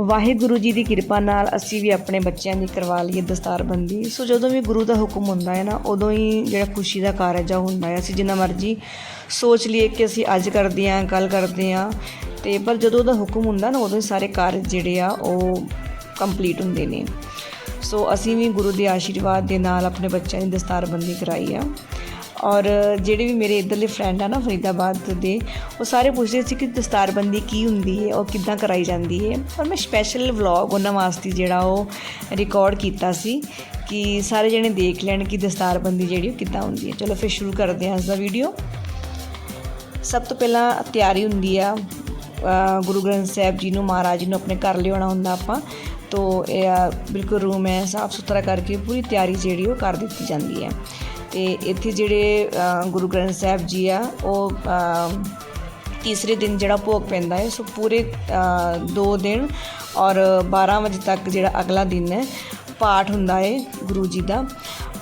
ਵਾਹਿਗੁਰੂ ਜੀ ਦੀ ਕਿਰਪਾ ਨਾਲ ਅਸੀਂ ਵੀ ਆਪਣੇ ਬੱਚਿਆਂ ਦੀ ਕਰਵਾ ਲਈਏ ਦਸਤਾਰਬੰਦੀ। ਸੋ ਜਦੋਂ ਵੀ ਗੁਰੂ ਦਾ ਹੁਕਮ ਹੁੰਦਾ ਹੈ ਨਾ, ਉਦੋਂ ਹੀ ਜਿਹੜਾ ਖੁਸ਼ੀ ਦਾ ਕਾਰਜ ਆ ਹੁੰਦਾ ਹੈ। ਅਸੀਂ ਜਿੰਨਾ ਮਰਜ਼ੀ ਸੋਚ ਲਈਏ ਕਿ ਅਸੀਂ ਅੱਜ ਕਰਦੇ ਹਾਂ ਕੱਲ ਕਰਦੇ ਹਾਂ। ਤੇ ਪਰ ਜਦੋਂ ਉਹਦਾ ਹੁਕਮ ਹੁੰਦਾ ਨਾ, ਉਦੋਂ ਹੀ ਸਾਰੇ ਕਾਰਜ ਜਿਹੜੇ ਆ, ਉਹ ਕੰਪਲੀਟ ਹੁੰਦੇ ਨੇ। ਸੋ ਅਸੀਂ ਵੀ ਗੁਰੂ ਦੇ ਆਸ਼ੀਰਵਾਦ ਦੇ ਨਾਲ ਆਪਣੇ ਬੱਚਿਆਂ ਦੀ ਦਸਤਾਰਬੰਦੀ ਕਰਾਈ ਆ। ਔਰ ਜਿਹੜੇ ਵੀ ਮੇਰੇ ਇੱਧਰਲੇ ਫਰੈਂਡ ਆ ਨਾ ਫਰੀਦਾਬਾਦ ਦੇ, ਉਹ ਸਾਰੇ ਪੁੱਛਦੇ ਸੀ ਕਿ ਦਸਤਾਰਬੰਦੀ ਕੀ ਹੁੰਦੀ ਹੈ, ਉਹ ਕਿੱਦਾਂ ਕਰਾਈ ਜਾਂਦੀ ਹੈ। ਔਰ ਮੈਂ ਸਪੈਸ਼ਲ ਵਲੌਗ ਉਹਨਾਂ ਵਾਸਤੇ ਜਿਹੜਾ ਉਹ ਰਿਕਾਰਡ ਕੀਤਾ ਸੀ ਕਿ ਸਾਰੇ ਜਣੇ ਦੇਖ ਲੈਣ ਕਿ ਦਸਤਾਰਬੰਦੀ ਜਿਹੜੀ ਉਹ ਕਿੱਦਾਂ ਹੁੰਦੀ ਹੈ। ਚਲੋ ਫਿਰ ਸ਼ੁਰੂ ਕਰਦੇ ਹਾਂ ਅੱਜ ਦਾ ਵੀਡੀਓ ਸਭ ਤੋਂ ਪਹਿਲਾਂ ਤਿਆਰੀ ਹੁੰਦੀ ਆ ਗੁਰੂ ਗ੍ਰੰਥ ਸਾਹਿਬ ਜੀ ਨੂੰ, ਮਹਾਰਾਜ ਜੀ ਨੂੰ ਆਪਣੇ ਘਰ ਲਿਆਉਣਾ ਹੁੰਦਾ ਆਪਾਂ। ਤੋ ਇਹ ਬਿਲਕੁਲ ਰੂਮ ਹੈ ਸਾਫ਼ ਸੁਥਰਾ ਕਰਕੇ ਪੂਰੀ ਤਿਆਰੀ ਜਿਹੜੀ ਉਹ ਕਰ ਦਿੱਤੀ ਜਾਂਦੀ ਹੈ। ਤੇ ਇੱਥੇ ਜਿਹੜੇ ਗੁਰੂ ਗ੍ਰੰਥ ਸਾਹਿਬ ਜੀ ਆ, ਉਹ ਤੀਸਰੇ ਦਿਨ ਜਿਹੜਾ ਭੋਗ ਪੈਂਦਾ ਹੈ, ਸੋ ਪੂਰੇ 2 ਦਿਨ ਔਰ 12 ਵਜੇ ਤੱਕ ਜਿਹੜਾ ਅਗਲਾ ਦਿਨ ਹੈ, ਪਾਠ ਹੁੰਦਾ ਹੈ ਗੁਰੂ ਜੀ ਦਾ।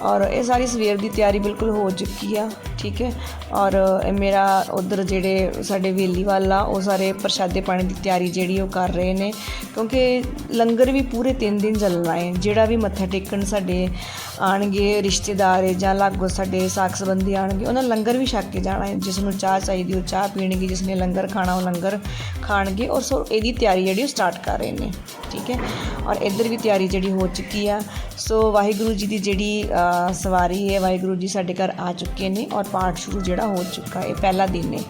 ਔਰ ਇਹ ਸਾਰੀ ਸਵੇਰ ਦੀ ਤਿਆਰੀ ਬਿਲਕੁਲ ਹੋ ਚੁੱਕੀ ਆ। ਠੀਕ ਹੈ। ਔਰ ਮੇਰਾ ਉਧਰ ਜਿਹੜੇ ਸਾਡੇ ਵੇਲੀ ਵਾਲਾ ਉਹ ਸਾਰੇ ਪ੍ਰਸ਼ਾਦੇ ਪਾਣੀ ਦੀ ਤਿਆਰੀ ਜਿਹੜੀ ਉਹ ਕਰ ਰਹੇ ਨੇ। ਕਿਉਂਕਿ ਲੰਗਰ ਵੀ ਪੂਰੇ 3 ਦਿਨ ਚੱਲਣਾ ਹੈ। ਜਿਹੜਾ ਵੀ ਮੱਥਾ ਟੇਕਣ ਸਾਡੇ ਆਣਗੇ ਰਿਸ਼ਤੇਦਾਰ ਜਾਂ ਲਾਗੋ ਸਾਡੇ ਸਾਕ ਸੰਬੰਧੀ ਆਣਗੇ ਉਹਨਾਂ ਲੰਗਰ ਵੀ ਛੱਕ ਕੇ ਜਾਣਾ ਹੈ। ਜਿਸ ਨੂੰ ਚਾਹ ਚਾਹੀਦੀ, ਉਹ ਚਾਹ ਪੀਣਗੇ। ਜਿਸ ਨੇ ਲੰਗਰ ਖਾਣਾ, ਉਹ ਲੰਗਰ ਖਾਣਗੇ। ਔਰ ਸੋ, ਇਹਦੀ ਤਿਆਰੀ ਜਿਹੜੀ ਉਹ ਸਟਾਰਟ ਕਰ ਰਹੇ ਨੇ। ਠੀਕ ਹੈ। ਔਰ ਇੱਧਰ ਵੀ ਤਿਆਰੀ ਜਿਹੜੀ ਹੋ ਚੁੱਕੀ ਆ। ਸੋ, ਵਾਹਿਗੁਰੂ ਜੀ ਦੀ ਜਿਹੜੀ ਸਵਾਰੀ ਹੈ, ਵਾਹਿਗੁਰੂ ਜੀ ਸਾਡੇ ਘਰ ਆ ਚੁੱਕੇ ਨੇ। ਔਰ ਪਾਠ ਸ਼ੁਰੂ ਜਿਹੜਾ ਹੋ ਚੁੱਕਾ ਹੈ, ਪਹਿਲਾ ਦਿਨ ਹੈ।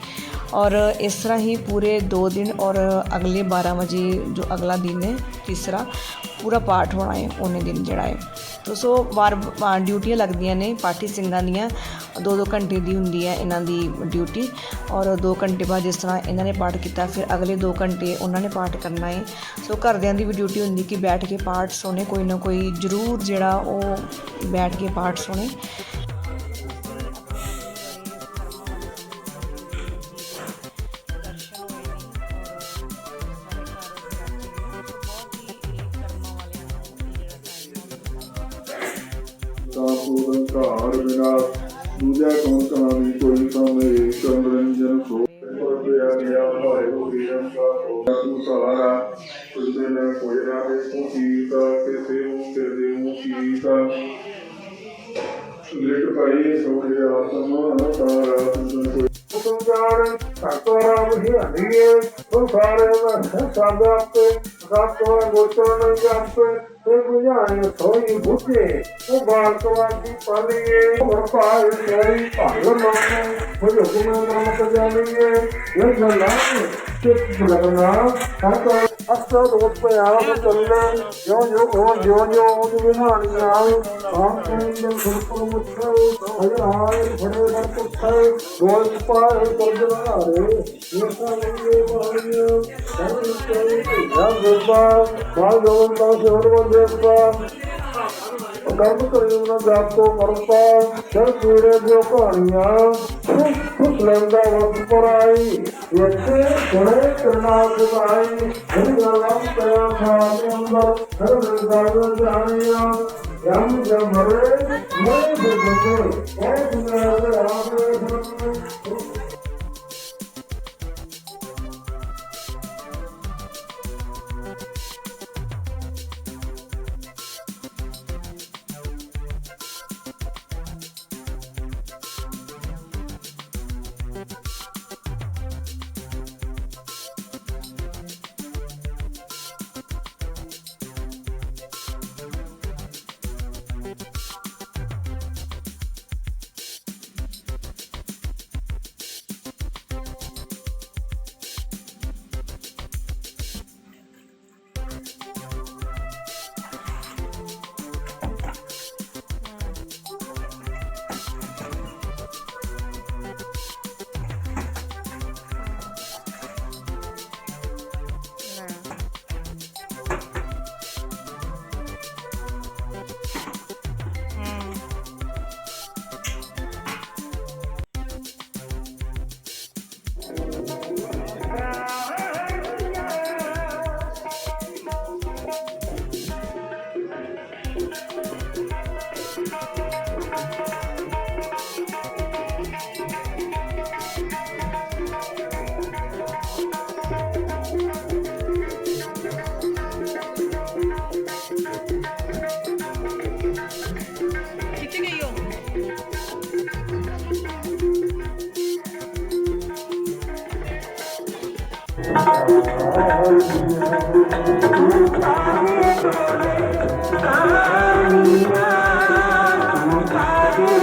ਔਰ ਇਸ ਤਰ੍ਹਾਂ ਹੀ ਪੂਰੇ 2 ਦਿਨ ਔਰ ਅਗਲੇ 12 ਵਜੇ ਜੋ ਅਗਲਾ ਦਿਨ ਹੈ ਤੀਸਰਾ ਪੂਰਾ ਪਾਠ ਹੋਣਾ ਹੈ, ਉਹਨੇ ਦਿਨ ਜਿਹੜਾ ਹੈ। ਤੋ ਸੋ ਵਾਰ ਵਾਰ ਡਿਊਟੀਆਂ ਲੱਗਦੀਆਂ ਨੇ, ਪਾਠੀ ਸਿੰਘਾਂ ਦੀਆਂ 2-2 ਘੰਟੇ ਦੀ ਹੁੰਦੀ ਹੈ ਇਹਨਾਂ ਦੀ ਡਿਊਟੀ। ਔਰ 2 ਘੰਟੇ ਬਾਅਦ ਜਿਸ ਤਰ੍ਹਾਂ ਇਹਨਾਂ ਨੇ ਪਾਠ ਕੀਤਾ, ਫਿਰ ਅਗਲੇ 2 ਘੰਟੇ ਉਹਨਾਂ ਨੇ ਪਾਠ ਕਰਨਾ ਹੈ। ਸੋ ਘਰਦਿਆਂ ਦੀ ਵੀ ਡਿਊਟੀ ਹੁੰਦੀ ਕਿ ਬੈਠ ਕੇ ਪਾਠ ਸੁਣੇ, ਕੋਈ ਨਾ ਕੋਈ ਜ਼ਰੂਰ ਜਿਹੜਾ ਉਹ ਬੈਠ ਕੇ ਪਾਠ ਸੁਣੇ। ਸਾਪੂਰਨ ਘਾਰ ਬਿਨਾ ਦੂਜਾ ਕੌਣ ਕਹਾਣੀ ਕੋਈ ਤਾਂ ਮੇਰੇ ਚੰਦਰੰਜਨ ਸੋ ਪਰਦਿਆ ਗਿਆ ਹਾਏ ਹੋ ਵੀਰੰ ਕਾ ਹੋ ਤੂੰ ਸਹਾਰਾ ਤੁਝੇ ਨੇ ਕੋਈ ਨਾ ਦੇ ਤੂੰ ਕੀਤਾ, ਕਿਸੇ ਨੂੰ ਤੇ ਦੇ ਨੂੰ ਕੀਤਾ। ਲਿਟ ਪਾਈ ਸੋਹੇ ਆਤਮਾ ਤਾਰਾ ਤੁਝੇ ਕੋਈ ਹੁਕਮ ਜਾਣ ਸਾਤਰਾ ਬੁਝਾਈਏ ਤੂੰ ਸਾਰੇ ਵਰ ਸਾਦਾ ਤੇ ਸਾਤਵਾ ਗੋਚਰ ਨਹੀਂ ਜਾਂਦੇ ਤੇ ਬੁਝਾਏ ਸੋਈ ਬੁਝੇ। ਉਹ ਬਾਲਕਵਾਦੀ ਪਾਲੀਏ ਹੋਰ ਪਾਏ ਸੋਈ ਭਾਗੋ ਨਾਮੇ ਮੁਝੇ ਹੁਕਮ ਨਾਮ ਤੇ ਜਾਣੀਏ, ਇਹ ਗੱਲਾਂ ਤੇ ਬਲਗਨਾ ਹਰ ਅਸਰ ਰੋਟ ਪੇ ਆਪ ਚੱਲਣਾ ਜੋ ਜੋ ਹੋ ਜੋ ਜੋ ਉਹ ਬਿਹਾਣੀ ਆਏ ਆਪ ਤੋਂ ਸੁਰਪੁਰ ਮੁੱਠੇ ਅਜੇ ਆਏ ਫੜੇ ਵਰ ਪੁੱਠੇ ਗੋਲ ਪਾਏ ਕਰਦ ਹਾਰੇ ਇਹ ਸਾਰੇ ਬਾਣੀਆਂ ਸਾਰੇ ਕੋਈ ਜਾਂ ਗੋਬਾ ਬਾਲ ਜੋਨ ਦਾ ਸ਼ੋਰ ਬੰਦੇ ਦਾ ਕਰਮ ਕਰੀ ਉਹਨਾਂ ਜਾਪ ਤੋਂ ਮਰਪਾ ਚਲ ਕੀੜੇ ਦੀਆਂ ਕਹਾਣੀਆਂ, ਖੁਸ਼ ਲੈਂਦਾ ਵਕਤ ਪਰ ਆਈ। ਇੱਥੇ ਬੜੇ ਕਰਨਾ ਸੁਭਾਈ ਇਹ ਗੱਲਾਂ ਪਿਆ ਖਾਣੇ ਅੰਦਰ ਹਰ ਵਿਦਾਰ ਜਾਣੀਆਂ। ਜਮ ਜਮਰੇ ਮੈਂ ਬੁੱਧੋ ਉਹ ਦੁਨੀਆ ਦੇ ਆਵੇ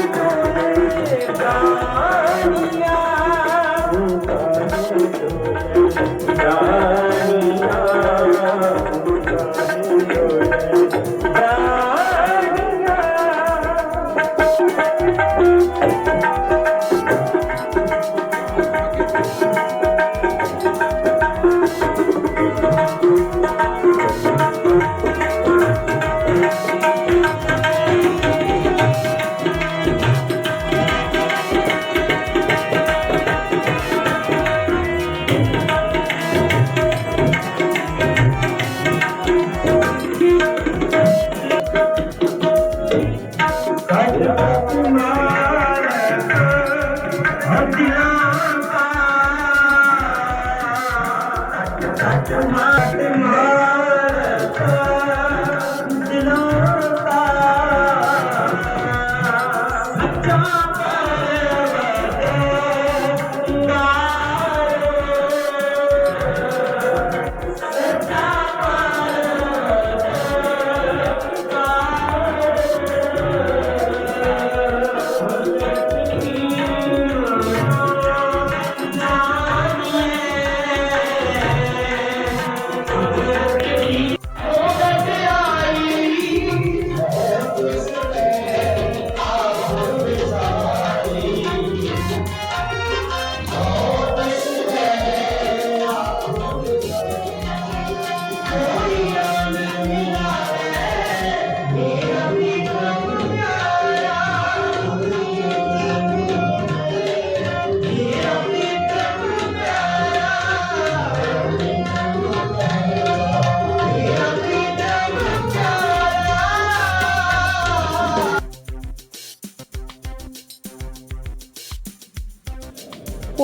good.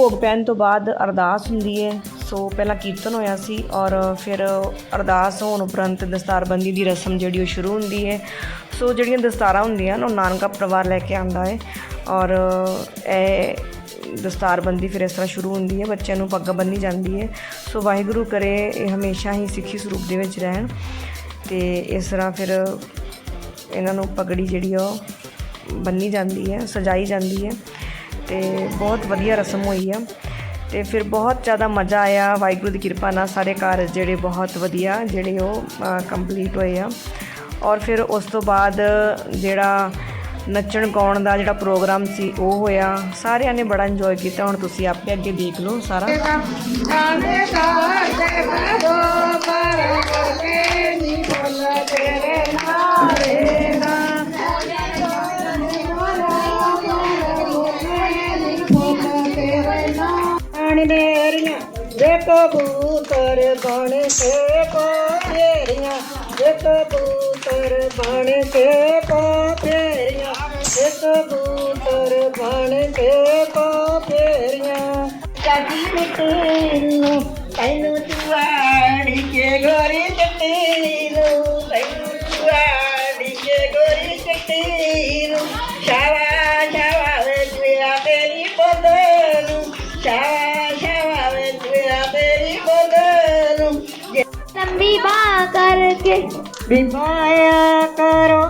ਭੋਗ ਪੈਣ ਤੋਂ ਬਾਅਦ ਅਰਦਾਸ ਹੁੰਦੀ ਹੈ ਸੋ ਪਹਿਲਾਂ ਕੀਰਤਨ ਹੋਇਆ ਸੀ ਔਰ ਫਿਰ ਅਰਦਾਸ ਹੋਣ ਉਪਰੰਤ ਦਸਤਾਰਬੰਦੀ ਦੀ ਰਸਮ ਜਿਹੜੀ ਉਹ ਸ਼ੁਰੂ ਹੁੰਦੀ ਹੈ ਸੋ ਜਿਹੜੀਆਂ ਦਸਤਾਰਾਂ ਹੁੰਦੀਆਂ ਨੇ ਉਹ ਨਾਨਕਾ ਪਰਿਵਾਰ ਲੈ ਕੇ ਆਂਦਾ ਹੈ ਔਰ ਇਹ ਦਸਤਾਰਬੰਦੀ ਫਿਰ ਇਸ ਤਰ੍ਹਾਂ ਸ਼ੁਰੂ ਹੁੰਦੀ ਹੈ ਬੱਚਿਆਂ ਨੂੰ ਪੱਗ ਬੰਨੀ ਜਾਂਦੀ ਹੈ ਸੋ ਵਾਹਿਗੁਰੂ ਕਰੇ ਇਹ ਹਮੇਸ਼ਾ ਹੀ ਸਿੱਖੀ ਸਰੂਪ ਦੇ ਵਿੱਚ ਰਹਿਣ ਤੇ ਇਸ ਤਰ੍ਹਾਂ ਫਿਰ ਇਹਨਾਂ ਨੂੰ ਪਗੜੀ ਜਿਹੜੀ ਉਹ ਬੰਨੀ ਜਾਂਦੀ ਹੈ ਸਜਾਈ ਜਾਂਦੀ ਹੈ ਤੇ ਬਹੁਤ ਵਧੀਆ ਰਸਮ ਹੋਈ ਆ। ਤੇ ਫਿਰ ਬਹੁਤ ਜ਼ਿਆਦਾ ਮਜ਼ਾ ਆਇਆ। ਵਾਹਿਗੁਰੂ ਦੀ ਕਿਰਪਾ ਨਾਲ ਸਾਰੇ ਕਾਰਜ ਜਿਹੜੇ ਬਹੁਤ ਵਧੀਆ ਜਿਹੜੇ ਉਹ ਕੰਪਲੀਟ ਹੋਏ ਆ। ਔਰ ਫਿਰ ਉਸ ਤੋਂ ਬਾਅਦ ਜਿਹੜਾ ਨੱਚਣ ਗਾਉਣ ਦਾ ਜਿਹੜਾ ਪ੍ਰੋਗਰਾਮ ਸੀ, ਉਹ ਹੋਇਆ। ਸਾਰਿਆਂ ਨੇ ਬੜਾ ਇੰਜੋਏ ਕੀਤਾ। ਹੁਣ ਤੁਸੀਂ ਆਪੇ ਅੱਗੇ ਦੇਖ ਲਓ ਸਾਰਾ। ਦੇਰੀਆਂ ਵੇ ਕਬੂਤਰ ਬਣ ਕੇ ਕੋਰੀਆਂ ਵੇ ਕਬੂਤਰ ਬਣ ਕੇ ਕੋਰੀਆਂ ਵੇ ਕਬੂਤਰ ਬਣ ਕੇ ਕੋਰੀਆਂ ਕਾਦੀ ਤੈਨੂੰ ਤੈਨੂੰ ਤੁਆੜੀ ਕੇ ਗੋਰੀ ਚੱਟੀ ਨੂੰ ਤੈਨੂੰ ਕਰਕੇ ਵਿਵਾਇਆ ਕਰੋ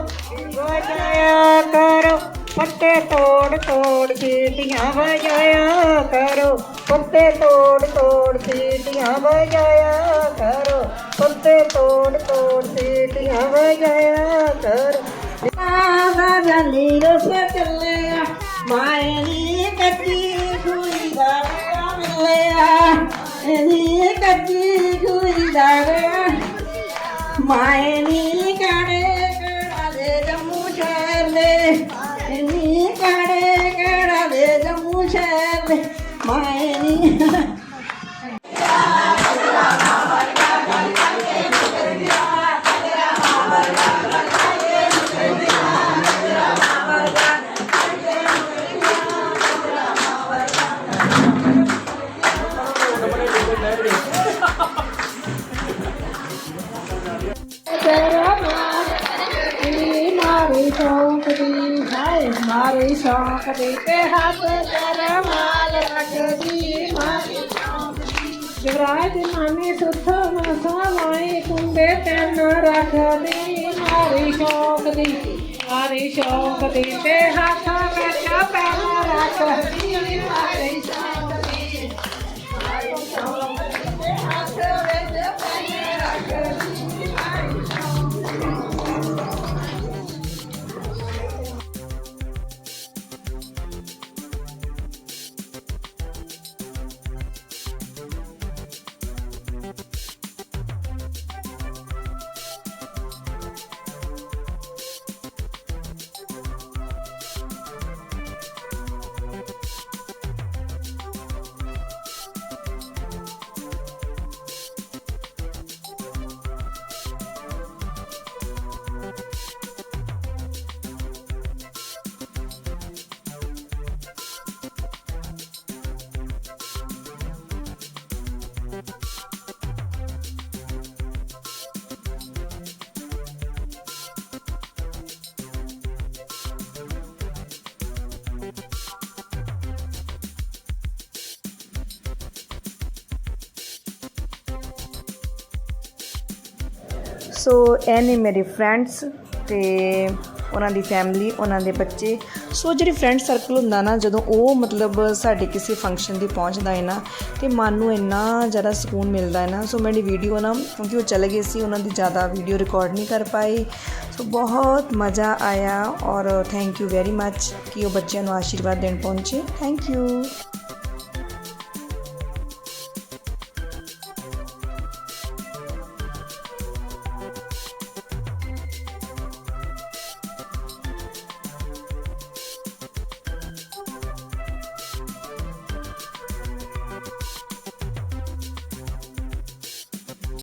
ਵਜਾਇਆ ਕਰੋ। ਪੱਤੇ ਤੋੜ ਤੋੜ ਸੀਟੀਆਂ ਵਜਾਇਆ ਕਰੋ। ਪੱਤੇ ਤੋੜ ਤੋੜ ਸੀਟੀਆਂ ਵਜਾਇਆ ਕਰੋ। ਪੱਤੇ ਤੋੜ ਤੋੜ ਸੀਟੀਆਂ ਵਜਾਇਆ ਕਰੋ। ਆਵਾ ਜਾਨੀ ਰਸ ਚੱਲਿਆ ਮਾਇਨੀ ਕੱਟੀ ਖੂਈ ਦਾ ਮਿਲਿਆ। ਇਹਨੀ ਕੱਟੀ ਖੂਈ ਦਾ ਮਾਇਨੀ ਕਾੜੇ ਕੜਾ ਦੇ ਜੰਮੂ ਸ਼ਹਿਰ ਦੇ ਇੰਨੀ ਕਾੜੇ ਕੜਾ ਦੇ ਸ਼ੌਕ ਦੀ ਤੇ ਹੱਥ ਤੇਰਾ ਮਾਲ ਰੱਖਦੀ ਮਾਰੀ ਸ਼ੌਕ। ਦੀ ਜਵਰਾਜ ਦੀ ਨਾਨੀ ਸੁੱਥ ਮਸਾ ਮਾਈ ਕੁੰਡੇ ਤੈਨ ਰੱਖਦੀ ਮਾਰੀ ਸ਼ੌਕ ਦੀ। ਮਾਰੀ ਸ਼ੌਂਕ ਦੀ ਤੇ ਹੱਥ ਵਿੱਚ ਪੈਨ ਰੱਖਦੀ ਮਾਰੀ ਸ਼ੌਕ ਦੀ। ਮਾਰੀ ਸ਼ੌਕ ਸੋ ਇਹ ਨੇ ਮੇਰੇ ਫਰੈਂਡਸ ਤੇ ਉਹਨਾਂ ਦੀ ਫੈਮਿਲੀ, ਉਹਨਾਂ ਦੇ ਬੱਚੇ। ਸੋ ਜਿਹੜੇ ਫਰੈਂਡ ਸਰਕਲ ਹੁੰਦਾ ਨਾ, ਜਦੋਂ ਉਹ ਮਤਲਬ ਸਾਡੇ ਕਿਸੇ ਫੰਕਸ਼ਨ ਦੀ ਪਹੁੰਚਦਾ ਹੈ ਨਾ, ਤੇ ਮਨ ਨੂੰ ਇੰਨਾ ਜ਼ਿਆਦਾ ਸਕੂਨ ਮਿਲਦਾ ਹੈ ਨਾ, ਸੋ ਮੇਰੀ ਵੀਡੀਓ ਨਾ, ਕਿਉਂਕਿ ਉਹ ਚਲੇ ਗਏ ਸੀ, ਉਹਨਾਂ ਦੀ ਜ਼ਿਆਦਾ ਵੀਡੀਓ ਰਿਕਾਰਡ ਨਹੀਂ ਕਰ ਪਾਈ ਸੋ ਬਹੁਤ ਮਜ਼ਾ ਆਇਆ ਔਰ ਥੈਂਕ ਯੂ ਵੈਰੀ ਮੱਚ ਕਿ ਉਹ ਬੱਚਿਆਂ ਨੂੰ ਆਸ਼ੀਰਵਾਦ ਦੇਣ ਪਹੁੰਚੇ। Thank you